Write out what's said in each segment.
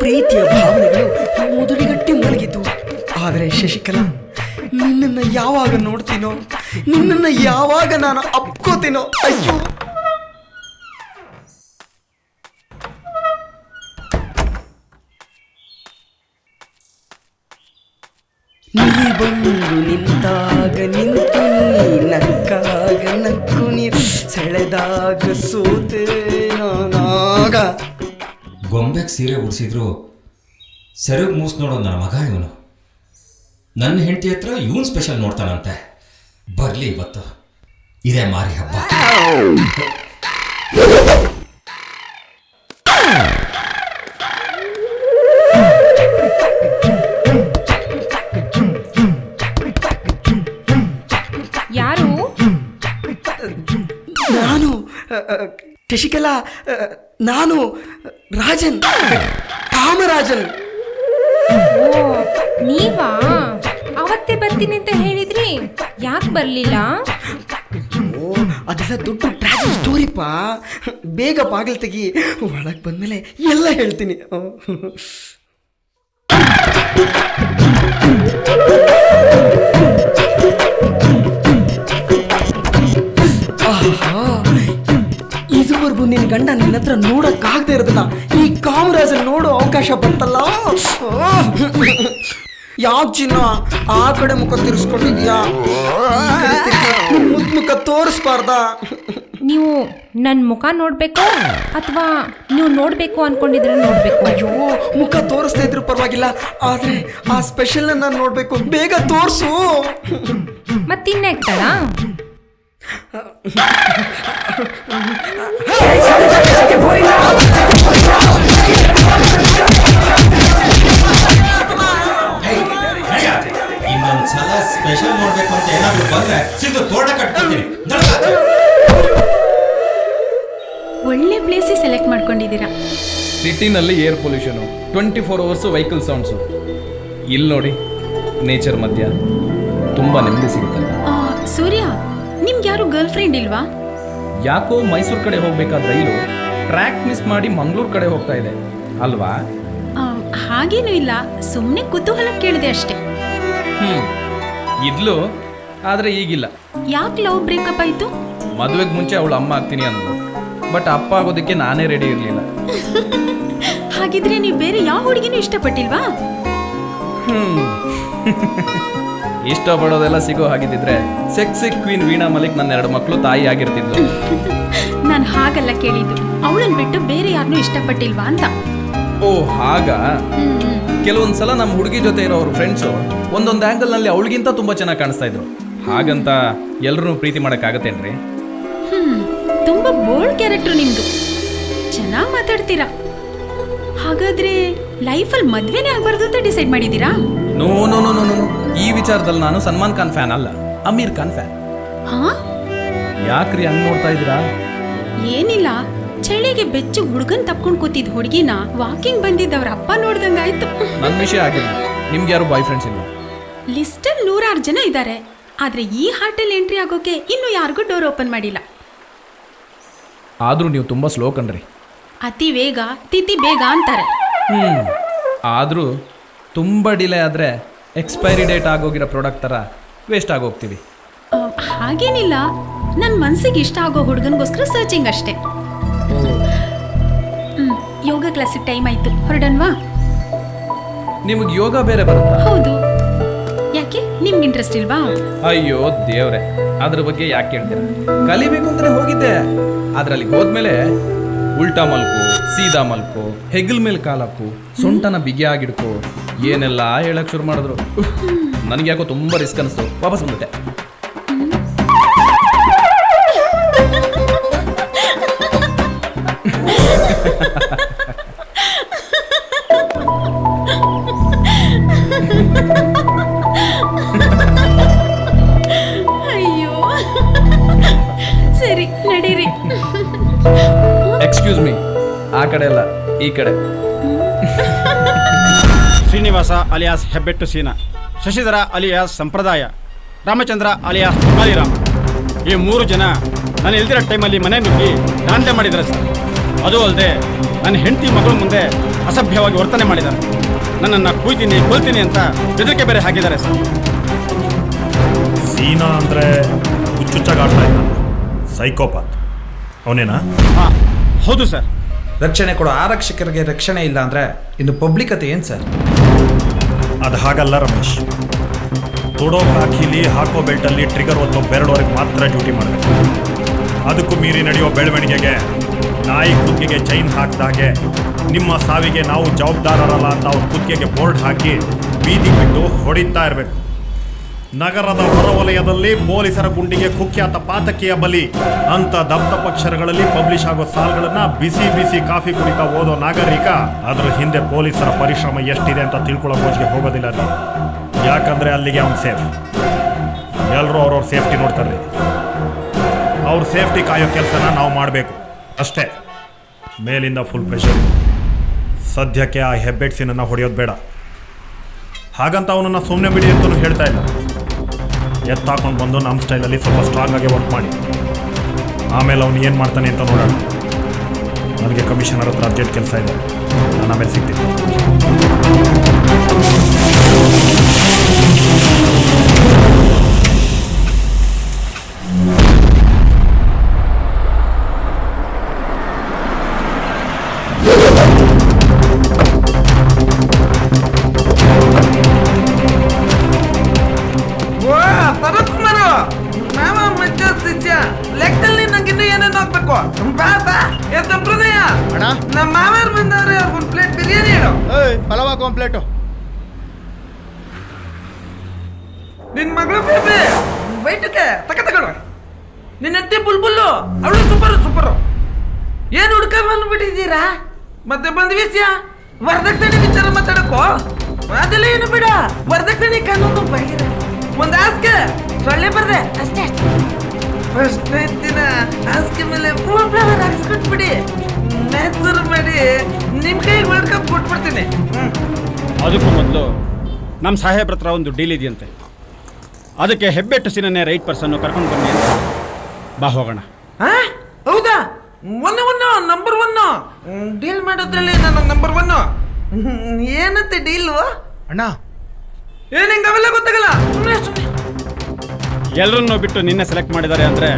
ಪ್ರೀತಿಯ ಭಾವನೆಗಳು ಮೊದಲಿಗಟ್ಟಿ ಮಲಗಿದ್ದು. ಆದರೆ ಶಶಿಕಲಾ, ನಿನ್ನನ್ನು ಯಾವಾಗ ನೋಡ್ತೀನೋ, ನಿನ್ನನ್ನು ಯಾವಾಗ ನಾನು ಅಪ್ಕೋತೀನೋ, ಅಯ್ಯೋ. ನೀ ಬಂದು ನಿಂತಾಗ ನಿಂತು ನಕ್ಕಾಗ ನಕ್ಕು ನೀರು ಸೆಳೆದಾಗ ಸೋತೆ ನಾನಾಗ. ಗೊಂಬೆಗೆ ಸೀರೆ ಉಡಿಸಿದ್ರು ಸೆರಗ್ ಮೂಸ್ ನೋಡೋ ನನ್ನ ಮಗ ಇವನು. ನನ್ನ ಹೆಂಡತಿ ಹತ್ರ ಇವನ್ ಸ್ಪೆಷಲ್ ನೋಡ್ತಾನಂತೆ. ಬರಲಿ ಇವತ್ತು. ಇದೇ ಮಾರಿ ಹಬ್ಬ. ಯಾರು? ನಾನು ಶಶಿಕಲಾ ನಾನು. ರಾಜನ್. ಕಾಮರಾಜನ್. ಓ ನೀವಾ? ಅವತ್ತೇ ಬರ್ತೀನಿ ಅಂತ ಹೇಳಿದ್ರಿ? ಯಾಕೆ ಬರ್ಲಿಲ್ಲ? ಓ ಅದೆಲ್ಲ ದೊಡ್ಡ ಟ್ರಾಜಿಕ್ ಸ್ಟೋರಿಪ್ಪ ಬೇಗ ಬಾಗಿಲು ತೆಗಿ ಒಳಗೆ ಬಂದಮೇಲೆ ಎಲ್ಲ ಹೇಳ್ತೀನಿ. ಓ. ಇದುವರೆಗೂ ನಿನ್ನ ಗಂಡ ನಿನ್ನ ಹತ್ರ ನೋಡಕ್ಕಾಗದೆ ಇರೋದಿಲ್ಲ. ಈ ಕಾಮರಾಜ್ ನೋಡೋ ಅವಕಾಶ ಬಂತಲ್ಲ? ಯಾವ ಚಿನ್ನ? ಆ ಕಡೆ ಮುಖ ತಿರ್ಸ್ಕೊಂಡಿದ್ಯಾ? ಮುದ್ ಮುಖ ತೋರಿಸ್ಬಾರ್ದ? ನೀವು ನನ್ನ ಮುಖ ನೋಡಬೇಕು ಅಥವಾ ನೀವು ನೋಡಬೇಕು ಅನ್ಕೊಂಡಿದ್ರೆ ನೋಡಬೇಕು? ಅಯ್ಯೋ ಮುಖ ತೋರಿಸ್ತಾ ಇದ್ರು ಪರವಾಗಿಲ್ಲ. ಆದ್ರೆ ಆ ಸ್ಪೆಷಲ್ ನಾನು ನೋಡ್ಬೇಕು. ಬೇಗ ತೋರಿಸು. ಮತ್ತಿನ್ನೇ ಮತ್ತಿನ್ನೆಕ್ತಳ ಇನ್ನೊಂದ್ಸಲ ಸ್ಪೆಷಲ್ ನೋಡ್ಬೇಕು ಅಂತ ಏನಾದ್ರು ಬಂದ್ರೆ ಸಿದ್ದು ತೋಟ ಕಟ್ಕೊತೀನಿ ನಡ್ಕ. ಒಳ್ಳೆ ಪ್ಲೇಸೇ ಸೆಲೆಕ್ಟ್ ಮಾಡ್ಕೊಂಡಿದ್ದೀರಾ? ಸಿಟಿನಲ್ಲಿ air pollution twenty four hours vehicle sounds ಇಲ್ಲಿ ನೋಡಿ ನೇಚರ್ ಮಧ್ಯ ತುಂಬ ನೆಮ್ಮದಿ ಸಿಗುತ್ತೆ. ಸೂರ್ಯ ನಿಮ್ಗೆ ಯಾರು ಗರ್ಲ್ ಫ್ರೆಂಡ್ ಇಲ್ವಾ? ಯಾಕೋ ಮೈಸೂರು ಕಡೆ ಹೋಗ್ಬೇಕಾದ ರೈಲು ಟ್ರ್ಯಾಕ್ ಮಿಸ್ ಮಾಡಿ ಮಂಗಳೂರು ಕಡೆ ಹೋಗ್ತಾ ಇದೆ. ಅಲ್ವಾ? ಹಾಗೇನು ಇಲ್ಲ. ಸುಮ್ಮನೆ ಕುತೂಹಲ ಕೇಳಿದೆ ಅಷ್ಟೇ. ಹ್ಮ್ ಇದ್ಲು ಆದ್ರೆ ಈಗಿಲ್ಲ. ಯಾಕೆ ಲವ್ ಬ್ರೇಕಪ್ ಆಯ್ತು? ಮದುವೆಗೆ ಮುಂಚೆ ಅವಳು ಅಮ್ಮ ಆಗ್ತೀನಿ ಅಂದ್ಲು. ಬಟ್ ಅಪ್ಪ ಆಗೋದಕ್ಕೆ ನಾನೇ ರೆಡಿ ಇರಲಿಲ್ಲ. ಹಾಗಿದ್ರೆ ನೀವು ಬೇರೆ ಯಾವ ಹುಡುಗಿನೂ ಇಷ್ಟಪಟ್ಟಿಲ್ವಾ? ಹ್ಮ್. ಇಷ್ಟಪಡೋದೆಲ್ಲ ಸಿಗೋ ಹಾಗಿದ್ದಿದ್ರೆ ಸೆಕ್ಸಿ ಕ್ವೀನ್ ವೀಣಾ ಮಲಿಕ್ ನನ್ನ ಎರಡು ಮಕ್ಕಳು ತಾಯಿ ಆಗಿರ್ತಿದ್ಲು ನಾನು ಹಾಗಲ್ಲ ಕೇಳಿದ್ದು ಅವಳನ್ನ ಬಿಟ್ಟು ಬೇರೆ ಯಾರನ್ನೂ ಇಷ್ಟಪಟ್ಟಿಲ್ವಾ ಅಂತ. ಓ ಹಾಗ. ಕೆಲವೊಂದ್ಸಲ ನಮ್ಮ ಹುಡುಗಿ ಜೊತೆ ಇರೋ ಅವ್ರ ಫ್ರೆಂಡ್ಸು ಒಂದೊಂದು ಆ್ಯಂಗಲ್ನಲ್ಲಿ ಅವಳಿಗಿಂತ ತುಂಬ ಚೆನ್ನಾಗಿ ಕಾಣಿಸ್ತಾ ಇದ್ರು. ಹಾಗಂತ ಎಲ್ಲರೂ ಪ್ರೀತಿ ಮಾಡೋಕ್ಕಾಗತ್ತೇನ್ರಿ ಹ್ಮ್ ತುಂಬಾ ಬೋಲ್ಡ್ ಕ್ಯಾರೆಕ್ಟರ್ ನಿಮ್ದು. ಚೆನ್ನಾಗಿ ಮಾತಾಡ್ತೀರಾ. ಹಾಗಾದ್ರೆ ಲೈಫಲ್ಲಿ ಮದ್ವೆನೇ ಆಗ್ಬಾರ್ದು ಅಂತ ಡಿಸೈಡ್ ಮಾಡಿದ್ದೀರಾ? No no no no no ವಿಚಾರದಲ್ಲಿ ನಾನು ಸಲ್ಮಾನ್ ಖಾನ್ ಫ್ಯಾನ್ ಅಲ್ಲ. ಅಮೀರ್ ಖಾನ್ ಫ್ಯಾನ್ ಹಾ? ಯಾಕ್ರಿ ಹಂಗ್ ನೋಡ್ತಾ ಇದ್ದೀರಾ? ಏನಿಲ್ಲ. ಚಳಿಗೆ ಬೆಚ್ಚು ಹುಡುಗನ್ ತಪ್ಕೊಂಡ್ ಕೂತಿದ್ ಹುಡುಗಿನ ವಾಕಿಂಗ್ ಬಂದಿದ್ದ ಅವ್ರ ಅಪ್ಪ ನೋಡ್ದಂಗಾಯ್ತು ನನ್ನ ವಿಷಯ ಆಗಿಲ್ಲ ನಿಮ್ಗೆ ಯಾರು ಬಾಯ್ ಫ್ರೆಂಡ್ಸ್ ಇಲ್ಲ? ಲಿಸ್ಟಲ್ಲಿ ನೂರಾರು ಜನ ಇದ್ದಾರೆ ಆದ್ರೆ ಈ ಹಾಟೆಲ್ ಎಂಟ್ರಿ ಆಗೋಕೆ ಇನ್ನು ಯಾರಿಗೂ ಡೋರ್ ಓಪನ್ ಮಾಡಿಲ್ಲ. ಆದ್ರೂ ನೀವು ತುಂಬಾ ಸ್ಲೋ ಕಣ್ರಿ. ಅತಿ ವೇಗ ತಿಥಿ ಬೇಗ ಅಂತಾರೆ. ಹ್ಞೂ ಆದರೂ ತುಂಬ ಡಿಲೇ ಆದರೆ ಎಕ್ಸ್ಪೈರಿ ಡೇಟ್ ಆಗೋಗಿರೋ ಪ್ರಾಡಕ್ಟ್ ಥರ ವೇಸ್ಟ್ ಆಗೋಗ್ತೀವಿ. ಆ, ಹಾಗೇನಿಲ್ಲ. ನನ್ನ ಮನಸ್ಸಿಗೆ ಇಷ್ಟ ಆಗೋ ಹುಡುಗನಿಗೋಸ್ಕರ ಸರ್ಚಿಂಗ್ ಅಷ್ಟೇ. ಹ್ಮ್, ಯೋಗ ಕ್ಲಾಸಿಗೆ ಟೈಮ್ ಆಯ್ತು. ಹೊರಡನ್ವಾ? ನಿಮಗೆ ಯೋಗ ಬೇರೆ ಬರುತ್ತಾ? ಹೌದು. ಯಾಕೆ? ನಿಮ್ಗೆ ಇಂಟ್ರೆಸ್ಟ್ ಇಲ್ವಾ? ಅಯ್ಯೋ ದೇವ್ರೆ. ಅದ್ರ ಬಗ್ಗೆ ಯಾಕೆ ಹೇಳ್ತೀರ? ಕಲಿಬೇಕು ಅಂದ್ರೆ ಹೋಗಿದ್ದೆ. ಅದ್ರಲ್ಲಿ ಹೋದ್ಮೇಲೆ ಉಲ್ಟಾ ಮಲ್ಕು ಸೀದಾ ಮಲ್ಕು ಹೆಗಲ್ ಮೇಲೆ ಕಾಲಕ್ಕೂ ಸೊಂಟನ ಬಿಗಿಯಾಗಿಡ್ಕೋ ಏನೆಲ್ಲ ಹೇಳಕ್ ಶುರು ಮಾಡಿದ್ರು? ನನಗೆ ಯಾಕೋ ತುಂಬಾ ರಿಸ್ಕ್ ಅನಿಸ್ತು. ವಾಪಸ್ ಬಂದ್ಬಿಟ್ಟೆ. ಅಯ್ಯೋ. ಸರಿ ನಡೀರಿ. ಎಕ್ಸ್ಕ್ಯೂಸ್ ಮೀ ಆ ಕಡೆ ಅಲ್ಲ ಈ ಕಡೆ. ಶ್ರೀನಿವಾಸ ಅಲಿಯಾಸ್ ಹೆಬ್ಬೆಟ್ಟು ಸೀನಾ ಶಶಿಧರ ಅಲಿಯಾಸ್ ಸಂಪ್ರದಾಯ ರಾಮಚಂದ್ರ ಅಲಿಯಾಸ್ ತುಕಾಲಿರಾಮ್. ಈ ಮೂರು ಜನ ನಾನು ಇಲ್ದಿರೋ ಟೈಮಲ್ಲಿ ಮನೆ ನುಗ್ಗಿ ದಾಂಧ್ಯ ಮಾಡಿದ್ದಾರೆ ಸರ್. ಅದು ಅಲ್ಲದೆ ನನ್ನ ಹೆಂಡತಿ ಮಗಳ ಮುಂದೆ ಅಸಭ್ಯವಾಗಿ ವರ್ತನೆ ಮಾಡಿದ್ದಾರೆ. ನನ್ನನ್ನು ಕೂಯ್ತೀನಿ ಕೊಲ್ತೀನಿ ಅಂತ ಬೆದರಿಕೆ ಬೇರೆ ಹಾಕಿದ್ದಾರೆ ಸರ್. ಸೀನಾ ಅಂದರೆ ಹುಚ್ಚುಚ್ಚಾಗಿ ಆಡ್ತಾ ಇದ್ದಾನೆ. ಸೈಕೋಪಾತ್. ಅವನೇನಾ? ಹಾಂ ಹೌದು ಸರ್. ರಕ್ಷಣೆ ಕೊಡೋ ಆರಕ್ಷಕರಿಗೆ ರಕ್ಷಣೆ ಇಲ್ಲ ಅಂದ್ರೆ ಇನ್ನು ಪಬ್ಲಿಕತೆ ಏನು ಸರ್ ಅದು ಹಾಗಲ್ಲ ರಮೇಶ್. ತೊಡೋ ಕಾಕಿಲಿ ಹಾಕೋ ಬೆಲ್ಟಲ್ಲಿ ಟ್ರಿಗರ್ ಒತ್ತೋ ಬೆರಡುವರೆಗೆ ಮಾತ್ರ ಡ್ಯೂಟಿ ಮಾಡಬೇಕು. ಅದಕ್ಕೂ ಮೀರಿ ನಡೆಯೋ ಬೆಳವಣಿಗೆಗೆ ನಾಯಿ ಕುತ್ತಿಗೆ ಚೈನ್ ಹಾಕಿದಾಗೆ ನಿಮ್ಮ ಸಾವಿಗೆ ನಾವು ಜವಾಬ್ದಾರರಲ್ಲ ಅಂತ ಅವ್ರ ಕುತ್ತಿಗೆಗೆ ಬೋರ್ಡ್ ಹಾಕಿ ಬೀದಿ ಬಿಟ್ಟು ಹೊಡಿತಾ ಇರಬೇಕು. ನಗರದ ಹೊರವಲಯದಲ್ಲಿ ಪೊಲೀಸರ ಗುಂಡಿಗೆ ಕುಖ್ಯಾತ ಪಾತಕಿಯ ಬಲಿ. ಅಂತ ದಪ್ತಪಕ್ಷರಗಳಲ್ಲಿ ಪಬ್ಲಿಷ್ ಆಗೋ ಸಾಲ್ಗಳನ್ನ ಬಿಸಿ ಬಿಸಿ ಕಾಫಿ ಕುಡಿತಾ ಓದೋ ನಾಗರಿಕ. ಅದ್ರ ಹಿಂದೆ ಪೊಲೀಸರ ಪರಿಶ್ರಮ ಎಷ್ಟಿದೆ ಅಂತ ತಿಳ್ಕೊಳ್ಳೋ ಹೋಗೋದಿಲ್ಲ ರೀ ಯಾಕಂದ್ರೆ ಅಲ್ಲಿಗೆ ಅವ್ನು ಸೇಫ್. ಎಲ್ಲರೂ ಅವ್ರವ್ರ ಸೇಫ್ಟಿ ನೋಡ್ತಾರೆ. ಅವ್ರ ಸೇಫ್ಟಿ ಕಾಯೋ ಕೆಲಸನ ನಾವು ಮಾಡಬೇಕು. ಅಷ್ಟೇ. ಮೇಲಿಂದ ಫುಲ್ ಪ್ರೆಷರ್ ಸದ್ಯಕ್ಕೆ ಆ ಹೆಬ್ಬೆಟ್ಸಿನನ್ನು ಹೊಡೆಯೋದು ಬೇಡ. ಹಾಗಂತ ಅವನನ್ನು ಸುಮ್ಮನೆ ಬಿಡಿ ಅಂತಲೂ ಹೇಳ್ತಾ ಇಲ್ಲ. ಎತ್ತಾಕೊಂಡು ಬಂದು ನಮ್ಮ ಸ್ಟೈಲಲ್ಲಿ ಸ್ವಲ್ಪ ಸ್ಟ್ರಾಂಗ್ ಆಗಿ ವರ್ಕ್ ಮಾಡಿ. ಆಮೇಲೆ ಅವನು ಏನು ಮಾಡ್ತಾನೆ ಅಂತ ನೋಡೋಣ. ನನಗೆ ಕಮಿಷನರ್ ಹತ್ರ ಅರ್ಜೆಂಟ್ ಕೆಲಸ ಇದೆ. ನಾನು ಆಮೇಲೆ ಸಿಗ್ತೀನಿ. ಹಾಕ್ಬೇಕು ಬಾ ಬಾ. ಏ ಸಂಪ್ರದಾಯ. ಅಣ್ಣ. ನಮ್ಮ ಮಾವರ್ ಬಂದವ್ರೆ ಒಂದ್ ಪ್ಲೇಟ್ ಬಿರಿಯಾನಿ ಹೇಳು. ಏಯ್ ಪಲಾವ್ ಪ್ಲೇಟು ನಿನ್ ಮಗಳು ಬೇಬಿ. ಬೈಟಕ್ಕೆ ತಕ ತಗೊಳು ನಿನ್ನಂತೆ ಹೆಂಡತಿ ಬುಲ್ಬುಲ್ಲು. ಅವಳು ಸೂಪರ್ ಸೂಪರ್ ಏನು ಹುಡ್ಕ ಬಂದ್ಬಿಟ್ಟಿದ್ದೀರಾ? ಮತ್ತೆ ಬಂದ್ ವಿಷಯ ವರದಕ್ಷಿಣೆ ವಿಚಾರ ಮಾತಾಡಕ್ಕೋ? ಅದೆಲ್ಲ ಏನು ಬಿಡ. ವರದಕ್ಷಿಣೆ ಕಣ್ಣು ಬಂದಿರ ಒಂದ್ ಆಸ್ಕೆ ಸೊಳ್ಳೆ ಬರ್ದೆ. ಅಷ್ಟೇ. ಫಸ್ಟ್ನೇ ದಿನ ಹಾಸಿಗೆ ಮೇಲೆ ಮೂರ್ ಫ್ಲವರ್ ಹಾಕ್ಸ್ಕೊಟ್ಬಿಡಿ. ಮ್ಯಾಚ್ ಮಾಡಿ ನಿಮ್ಮ ಕೈಗೆ ವರ್ಲ್ಡ್ ಕಪ್ ಕೊಟ್ಬಿಡ್ತೀನಿ. ಅದಕ್ಕೂ ಮೊದಲು ನಮ್ಮ ಸಾಹೇಬ್ರ ಹತ್ರ ಒಂದು ಡೀಲ್ ಇದೆಯಂತೆ. ಅದಕ್ಕೆ ಹೆಬ್ಬೆಟ್ಟು ಸಿನೇ ರೈಟ್ ಪರ್ಸನ್ ಕರ್ಕೊಂಡು ಬನ್ನಿ ಅಂತ. ಬಾ ಹೋಗೋಣ. ಹಾ? ಹೌದಾ? One one number one deal ಮಾಡೋದ್ರಲ್ಲಿ ನಾನು ನಂಬರ್ ಒನ್ ಏನಂತೆ ಡೀಲ್ ಅಣ್ಣ. ಏನ್ ಹಿಂಗ ಅವೆಲ್ಲ ಗೊತ್ತಾಗಲ್ಲ? ಸುಮ್ಮನೆ ಸುಮ್ಮನೆ ಎಲ್ಲರನ್ನೂ ಬಿಟ್ಟು ನಿನ್ನೆ ಸೆಲೆಕ್ಟ್ ಮಾಡಿದ್ದಾರೆ ಅಂದರೆ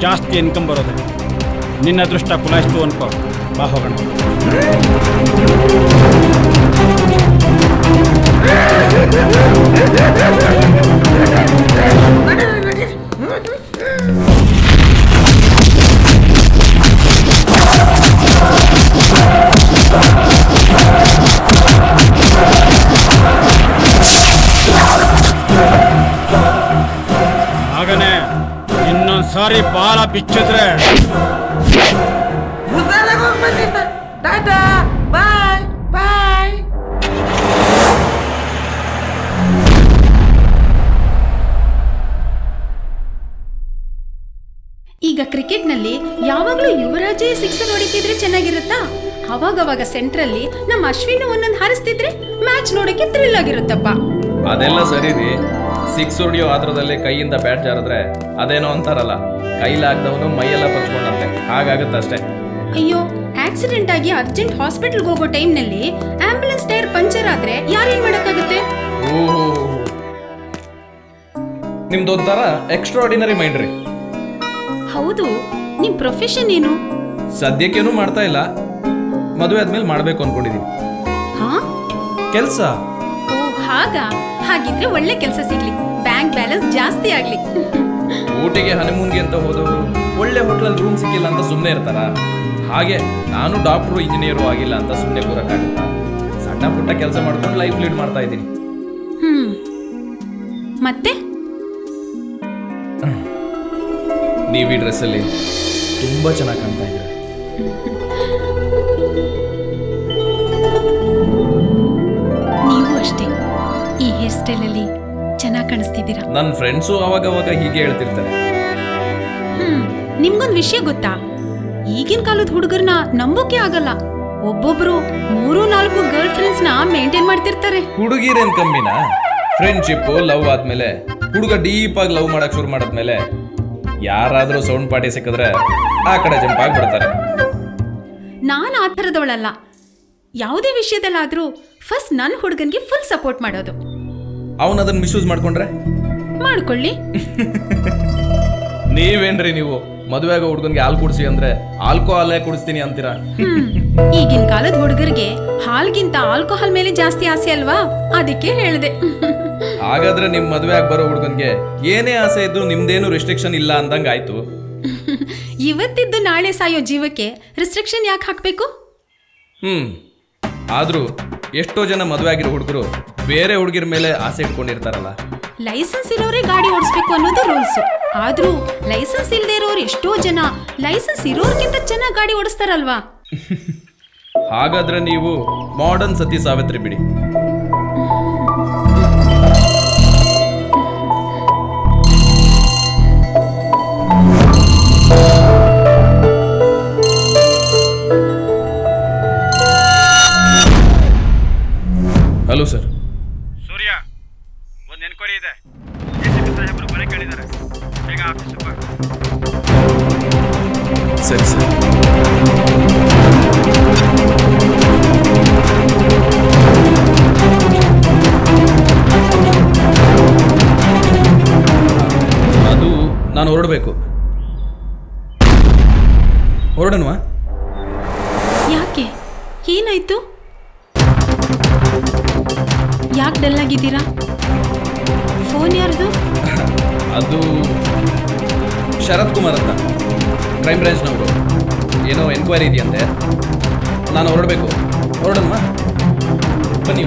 ಜಾಸ್ತಿ ಇನ್ಕಮ್ ಬರೋದು ನಿನ್ನ ಅದೃಷ್ಟ ಕುಲಾಯಿಸ್ತು ಅನ್ಕೋ. ಬಾ ಹೋಗೋಣ. ಬಿಚ್ಚಿದ್ರೆ. ಈಗ ಕ್ರಿಕೆಟ್ನಲ್ಲಿ ಬಾಯ್ ಬಾಯ್. ಈಗ ಕ್ರಿಕೆಟ್ನಲ್ಲಿ ಯಾವಾಗಲೂ ಯುವರಾಜೇ ಸಿಕ್ಸರ್ ಹೊಡಿತಿದ್ರೆ ಚೆನ್ನಾಗಿರುತ್ತಾ? ಅವಾಗವಾಗ ಸೆಂಟ್ರಲ್ಲಿ ನಮ್ಮ ಅಶ್ವಿನ್ ಒಂದೊಂದು ಹಾರಿಸ್ತಿದ್ರೆ ಮ್ಯಾಚ್ ನೋಡಕ್ಕೆ ಥ್ರಿಲ್ ಆಗಿರುತ್ತಪ್ಪ. ಅದೆಲ್ಲ ಸರಿ ರೀ ಸಿಕ್ಸ್ ಹೊಡಿಯೋ ಆತ್ರದಲ್ಲೇ ಕೈಯಿಂದ ಬ್ಯಾಟ್ ಜಾರಿದ್ರೆ ಅದೇನೋ ಅಂತಾರಲ್ಲ ಕೈಲಾಗ್ದವನು ಮೈಯೆಲ್ಲ ಪಚ್ಕೊಂಡಂತೆ ಹಾಗಾಗತ್ತಷ್ಟೇ. ಅಯ್ಯೋ ಆಕ್ಸಿಡೆಂಟ್ ಆಗಿ ಅರ್ಜೆಂಟ್ ಹಾಸ್ಪಿಟಲ್ಗೆ ಹೋಗೋ ಟೈಮ್ನಲ್ಲಿ ಆಂಬ್ಯುಲೆನ್ಸ್ ಟೈರ್ ಪಂಚರ್ ಆದ್ರೆ ಯಾರೇನ್ ಮಾಡಕ್ಕಾಗುತ್ತೆ? ಓಹೋ. ನಿಮ್ದೊಂಥರ ಎಕ್ಸ್ಟ್ರಾಡಿನರಿ ಮೈಂಡ್ ರೀ. ಹೌದು ನಿಮ್ ಪ್ರೊಫೆಷನ್ ಏನು? ಸದ್ಯಕ್ಕೇನು ಮಾಡ್ತಾ ಇಲ್ಲ. ಮದುವೆ ಆದ್ಮೇಲೆ ಮಾಡ್ಬೇಕು ಅನ್ಕೊಂಡಿದೀನಿ. ಹಾ? ಕೆಲಸ. ಓ ಹಾಗಾ? ಹಾಗಿದ್ರೆ ಒಳ್ಳೆ ಕೆಲಸ ಸಿಗ್ಲಿ. ಬ್ಯಾಂಕ್ ಬ್ಯಾಲೆನ್ಸ್ ಜಾಸ್ತಿ ಆಗ್ಲಿ. ಊಟಿಗೆ ಹನಿಮೂನ್ಗೆ ಅಂತ ಹೋದವರು ಒಳ್ಳೆ ಹೋಟ್ಲಲ್ಲಿ ರೂಮ್ ಸಿಕ್ಕಿಲ್ಲ ಅಂತ ಸುಮ್ಮನೆ ಇರ್ತಾರ? ಹಾಗೆ ನಾನು ಡಾಕ್ಟ್ರು ಇಂಜಿನಿಯರು ಆಗಿಲ್ಲ ಅಂತ ಸುಮ್ಮನೆ ಕೂರಕ್ಕಾಗುತ್ತಾ? ಸಣ್ಣ ಪುಟ್ಟ ಕೆಲಸ ಮಾಡ್ಕೊಂಡು ಲೈಫ್ ಲೀಡ್ ಮಾಡ್ತಾ ಇದ್ದೀನಿ. ಹ್ಮ್. ಮತ್ತೆ? ನೀವು ಈ ಡ್ರೆಸ್ಸಲ್ಲಿ ತುಂಬ ಚೆನ್ನಾಗಿ ಕಾಣ್ತಾ ಇದ್ದೀರಾ. ನೀವು ಅಷ್ಟೇ. ಈ ಹೇರ್ ಸ್ಟೈಲ್ ಅಲ್ಲಿ ಚೆನ್ನಾಗಿ ಕಾಣಿಸ್ತಿದ್ದೀರಾ? ನನ್ನ ಫ್ರೆಂಡ್ಸು ಅವಾಗವಾಗ ಹೀಗೆ ಹೇಳ್ತಿರ್ತಾರೆ. ಹ್ಮ್ ನಿಮ್ಗೊಂದ್ ವಿಷಯ ಗೊತ್ತಾ? ಈಗಿನ ಕಾಲದ ಹುಡುಗರ್ನ ನಂಬೋಕೆ ಆಗಲ್ಲ. ಒಬ್ಬೊಬ್ರು ಮೂರು ನಾಲ್ಕು ಗರ್ಲ್ ಫ್ರೆಂಡ್ಸ್ನ ಮೇಂಟೈನ್ ಮಾಡ್ತಿರ್ತಾರೆ. ಹುಡುಗಿರೇನ್ ಕಮ್ಮಿನಾ? ಫ್ರೆಂಡ್ಶಿಪ್ ಲವ್ ಆದ್ಮೇಲೆ ಹುಡುಗ ಡೀಪ್ ಆಗಿ ಲವ್ ಮಾಡಕ್ ಶುರು ಮಾಡಿದ್ಮೇಲೆ ಯಾರಾದ್ರೂ ಸೌಂಡ್ ಪಾರ್ಟಿ ಸಿಕ್ಕಿದ್ರೆ ಆ ಕಡೆ ಜಂಪ್ ಆಗ್ಬಿಡ್ತಾರೆ ನಾನು ಆ ಥರದವಳಲ್ಲ. ಯಾವುದೇ ವಿಷಯದಲ್ಲಾದರೂ ಫಸ್ಟ್ ನನ್ನ ಹುಡುಗನಿಗೆ ಫುಲ್ ಸಪೋರ್ಟ್ ಮಾಡೋದು. ಅವನು ಅದನ್ನ ಮಿಸ್ಯೂಸ್ ಮಾಡ್ಕೊಂಡ್ರೆ? ಮಾಡ್ಕೊಳ್ಳಿ. ನೀವೇನ್ರಿ ನೀವು? ಮದುವೆ ಆಗೋ ಹುಡುಗನ್ಗೆ ಹಾಲು ಕುಡಿಸಿ ಅಂದ್ರೆ ಆಲ್ಕೋಹಾಲೇ ಕುಡಿಸ್ತೀನಿ ಅಂತೀರಾ. ಈಗಿನ ಕಾಲದ ಹುಡುಗರಿಗೆ ಹಾಲ್ಗಿಂತ ಆಲ್ಕೋಹಾಲ್ ಮೇಲೆ ಜಾಸ್ತಿ ಆಸೆ ಅಲ್ವಾ? ಅದಕ್ಕೆ ಹೇಳಿದೆ. ಹಾಗಾದ್ರೆ ನಿಮ್ ಮದುವೆ ಆಗಿ ಬರೋ ಹುಡುಗನ್ಗೆ ಏನೇ ಆಸೆ ಇದ್ರು ನಿಮ್ದೇನು ರೆಸ್ಟ್ರಿಕ್ಷನ್ ಇಲ್ಲ ಅಂದಂಗ ಆಯ್ತು ಇವತ್ತಿದ್ದು ನಾಳೆ ಸಾಯೋ ಜೀವಕ್ಕೆ ರಿಸ್ಟ್ರಿಕ್ಷನ್ ಯಾಕೆ ಹಾಕಬೇಕು? ಹ್ಮ್. ಆದ್ರೂ ಎಷ್ಟೋ ಜನ ಮದುವೆ ಆಗಿರೋ ಹುಡುಗರು ಬೇರೆ ಹುಡುಗಿರ ಮೇಲೆ ಆಸೆ ಇಟ್ಕೊಂಡಿರ್ತಾರಲ್ಲ. ಲೈಸೆನ್ಸ್ ಇರೋರೇ ಗಾಡಿ ಓಡಿಸ್ಬೇಕು ಅನ್ನೋದು ರೂಲ್ಸ್. ಆದ್ರೂ ಲೈಸೆನ್ಸ್ ಇಲ್ಲದೆ ಇರೋರು ಎಷ್ಟೋ ಜನ ಲೈಸೆನ್ಸ್ ಇರೋರ್ಗಿಂತ ಚೆನ್ನಾಗಿ ಗಾಡಿ ಓಡಿಸ್ತಾರಲ್ವಾ? ಹಾಗಾದ್ರೆ ನೀವು ಮಾಡರ್ನ್ ಸತಿ ಸಾವಿತ್ರಿ ಬಿಡಿ. ಸರಿ ಸರ್ ಅದು ನಾನು ಹೊರಡಬೇಕು. ಹೊರಡನ್ವಾ ಯಾಕೆ? ಏನಾಯ್ತು? ಯಾಕೆ ಡಲ್ ಆಗಿದ್ದೀರಾ? ಫೋನ್ ಯಾರ್ದು? ಅದು ಶರತ್ ಕುಮಾರ್ ಅಂತ. ಕ್ರೈಮ್ ಬ್ರಾಂಚ್ನವರು ಏನೋ ಎನ್ಕ್ವೈರಿ ಇದೆಯಂತೆ. ನಾನು ಹೊರಡಬೇಕು. ಹೊರಡಮ್ಮ ಬನ್ನಿ.